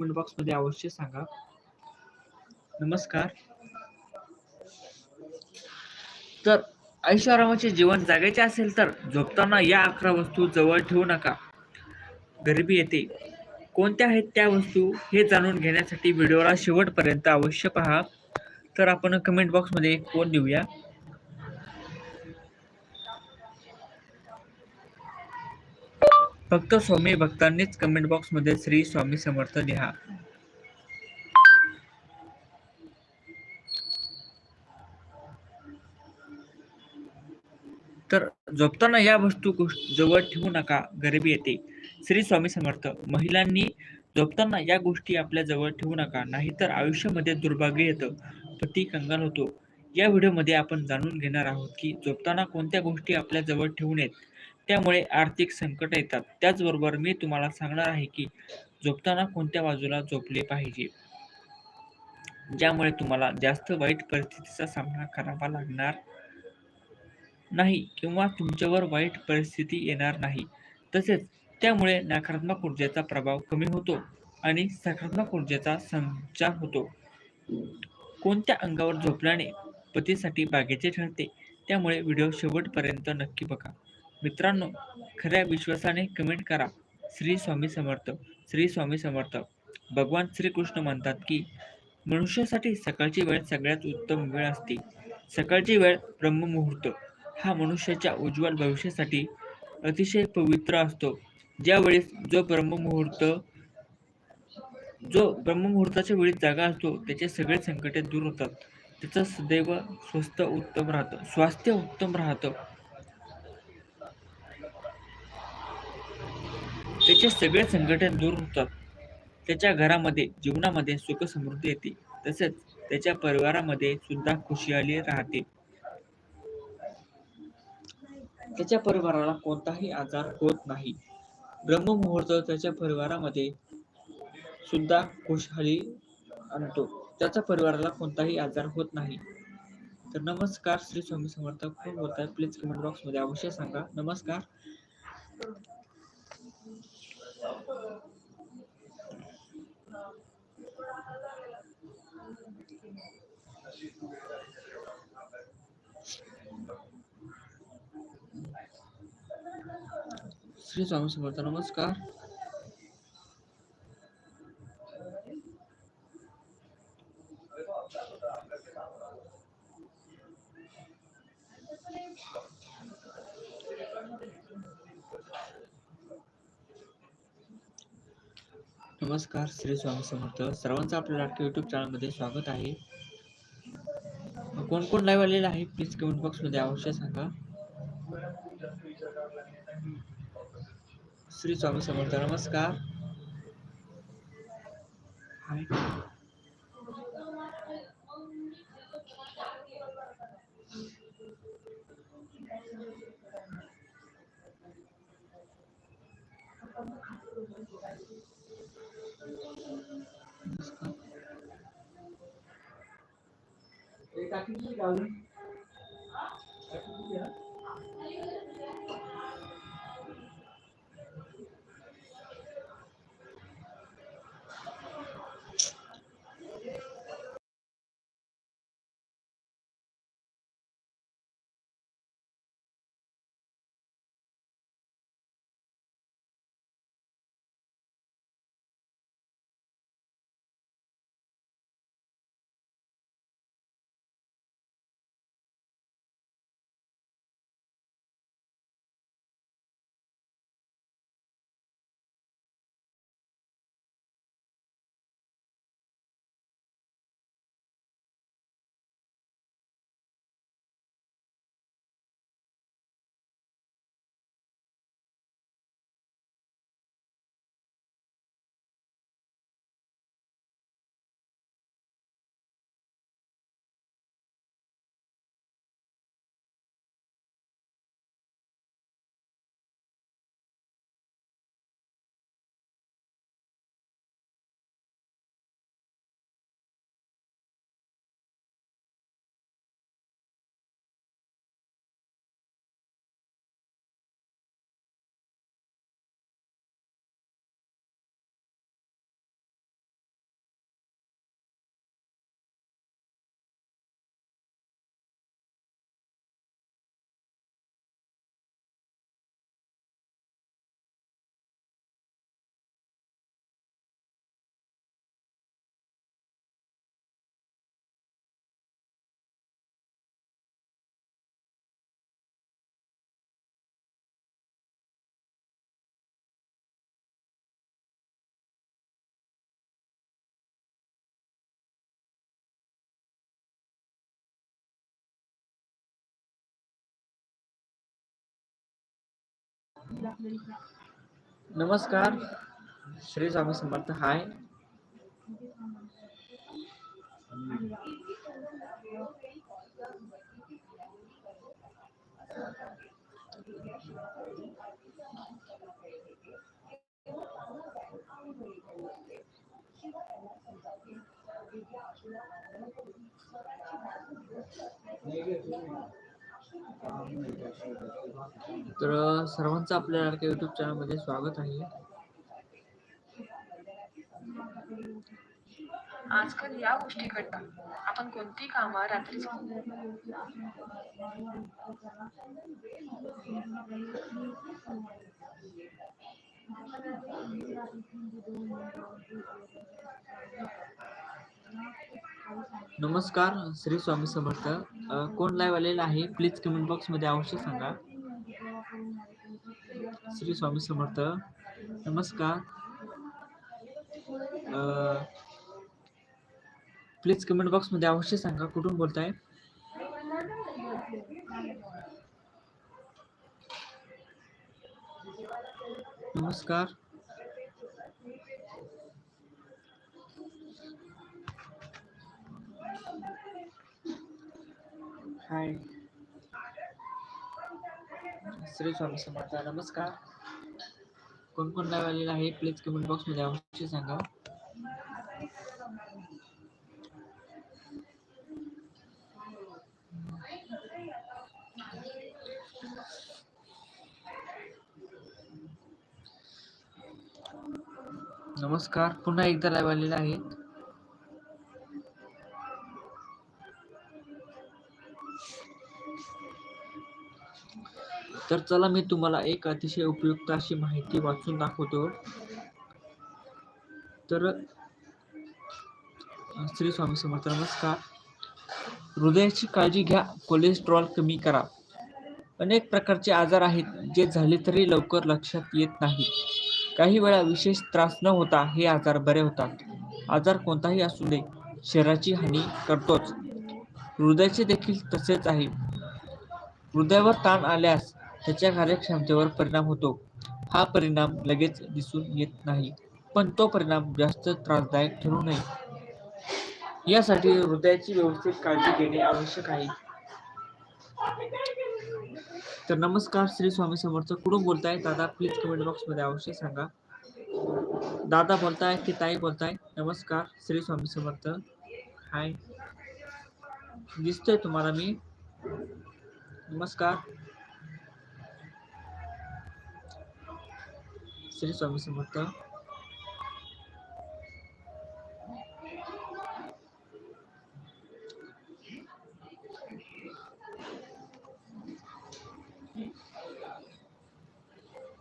Comment बॉक्समध्ये अवश्य सांगा. नमस्कार. तर ऐश्वरामाचे जीवन जागायचे असेल तर झोपताना या अकरा वस्तू जवळ ठेवू नका. गरिबी येते. कोणत्या आहेत त्या वस्तू हे जाणून घेण्यासाठी व्हिडिओला शेवटपर्यंत अवश्य पहा. तर आपण कमेंट बॉक्समध्ये एक कोण देऊया? फक्त स्वामी भक्तांनीच कमेंट बॉक्समध्ये श्री स्वामी समर्थ लिहा. तर झोपताना या वस्तू जवळ ठेवू नका गरिबी येते. श्री स्वामी समर्थ महिलांनी झोपताना या गोष्टी आपल्या जवळ ठेवू नका नाहीतर आयुष्यामध्ये दुर्भाग्य येतं पती कंगाल होतो. या व्हिडिओमध्ये आपण जाणून घेणार आहोत की झोपताना कोणत्या गोष्टी आपल्या जवळ ठेवू नयेत त्यामुळे आर्थिक संकट येतात. त्याचबरोबर मी तुम्हाला सांगणार आहे की झोपताना कोणत्या बाजूला झोपले पाहिजे? ज्यामुळे तुम्हाला जास्त वाईट परिस्थितीचा सामना करावा लागणार नाही किंवा तुमच्यावर वाईट परिस्थिती येणार नाही. तसेच त्यामुळे नकारात्मक ऊर्जेचा प्रभाव कमी होतो आणि सकारात्मक ऊर्जेचा संचार होतो. कोणत्या अंगावर झोपल्याने पतीसाठी बागेचे ठरते त्यामुळे व्हिडिओ शेवटपर्यंत नक्की बघा. मित्रांनो खऱ्या विश्वासाने कमेंट करा. श्री स्वामी समर्थ श्री स्वामी समर्थ. भगवान श्रीकृष्ण म्हणतात की मनुष्यासाठी सकाळची वेळ सगळ्यात उत्तम वेळ असते. सकाळची वेळ ब्रह्ममुहूर्त. हा मनुष्याच्या उज्ज्वल भविष्यासाठी अतिशय पवित्र असतो. ज्यावेळेस जो ब्रह्ममुहूर्त जो ब्रह्ममुहूर्ताच्या वेळी जागा असतो त्याचे सगळे संकटे दूर होतात. त्याचं सदैव स्वस्थ उत्तम राहतं. स्वास्थ्य उत्तम राहतं. त्याचे सगळे संघटन दूर होतात. त्याच्या घरामध्ये जीवनामध्ये सुख समृद्धी येते. तसेच त्याच्या परिवारामध्ये सुद्धा खुशहाली राहते. त्याच्या परिवाराला कोणताही आजार होत नाही. ब्रह्ममुहूर्त त्याच्या परिवारामध्ये सुद्धा खुशहाली आणतो. त्याच्या परिवाराला कोणताही आजार होत नाही. तर नमस्कार श्री स्वामी समर्थ. कोण बोलताय प्लीज कमेंट बॉक्समध्ये अवश्य सांगा. नमस्कार. श्री स्वामी समर्थ नमस्कार नमस्कार श्री स्वामी समर्थ. सर्वांचं आपल्या लाटके युट्यूब चॅनलमध्ये स्वागत आहे. कोण कोण लाईव्ह आलेलं आहे प्लीज कमेंट बॉक्समध्ये अवश्य सांगा. श्री स्वामी समर्थ नमस्कार. हाय. Está aquí, Gabriel. नमस्कार. श्री स्वामी समर्थ हाय. तर सर्वांचं आपल्या युट्यूब चॅनलमध्ये स्वागत आहे. आजकाल या गोष्टी घडतात आपण कोणती कामं रात्री नमस्कार श्री स्वामी समर्थ. कोण लाईव्ह आलेला आहे प्लीज कमेंट बॉक्समध्ये अवश्य सांगा. श्री स्वामी समर्थ. नमस्कार. प्लीज कमेंट बॉक्समध्ये अवश्य सांगा कुठून बोलताय? नमस्कार. हाय. श्री स्वामी समर्थ नमस्कार. कोण कोण लाईव्ह आलेला आहे प्लीज कमेंट बॉक्समध्ये अवश्य सांगा. नमस्कार पुन्हा एकदा लाईव्ह आलेला आहे. तर चला मी तुम्हाला एक अतिशय उपयुक्त अशी माहिती वाचून दाखवतो. तर श्री स्वामी समर्थ नमस्कार. हृदयाची काळजी घ्या कोलेस्ट्रॉल कमी करा. अनेक प्रकारचे आजार आहेत जे झाले तरी लवकर लक्षात येत नाही. काही वेळा विशेष त्रास न होता हे आजार बरे होतात. आजार कोणताही असू दे शरीराची हानी करतोच. हृदयाचे देखील तसेच आहे. हृदयावर ताण आल्यास त्याच्या कार्यक्षमतेवर परिणाम होतो. हा परिणाम लगेच दिसून येत नाही पण तो परिणाम जास्त त्रासदायक ठरू नये. यासाठी हृदयाची व्यवस्थित काळजी घेणे आवश्यक आहे. तर नमस्कार श्री स्वामी समर्थ. कुठून बोलताय? दादा प्लीज कमेंट बॉक्समध्ये अवश्य सांगा. दादा बोलताय की ताई बोलताय? नमस्कार श्री स्वामी समर्थ. हाय दिसतोय तुम्हाला मी. नमस्कार. श्री स्वामी समर्थ